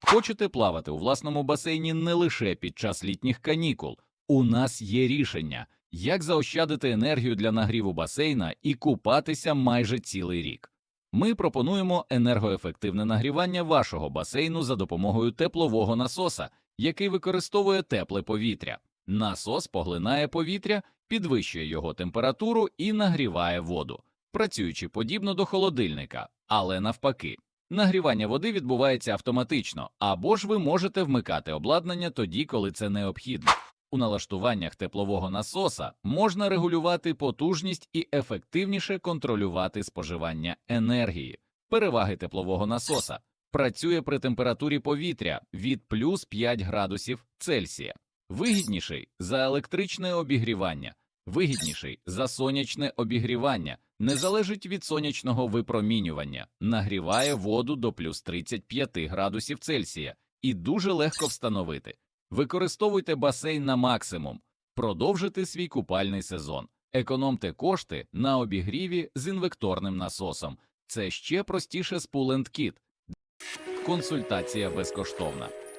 Хочете плавати у власному басейні не лише під час літніх канікул. У нас є рішення, як заощадити енергію для нагріву басейна і купатися майже цілий рік. Ми пропонуємо енергоефективне нагрівання вашого басейну за допомогою теплового насоса, який використовує тепле повітря. Насос поглинає повітря, підвищує його температуру і нагріває воду, працюючи подібно до холодильника, але навпаки. Нагрівання води відбувається автоматично, або ж ви можете вмикати обладнання тоді, коли це необхідно. У налаштуваннях теплового насоса можна регулювати потужність і ефективніше контролювати споживання енергії. Переваги теплового насоса працює при температурі повітря від плюс 5 градусів Цельсія, вигідніший за електричне обігрівання, вигідніший за сонячне обігрівання, не залежить від сонячного випромінювання, нагріває воду до плюс 35 градусів Цельсія і дуже легко встановити. Використовуйте басейн на максимум, продовжити свій купальний сезон, економте кошти на обігріві з інвекторним насосом. Це ще простіше з Pull Kit. Консультація безкоштовна.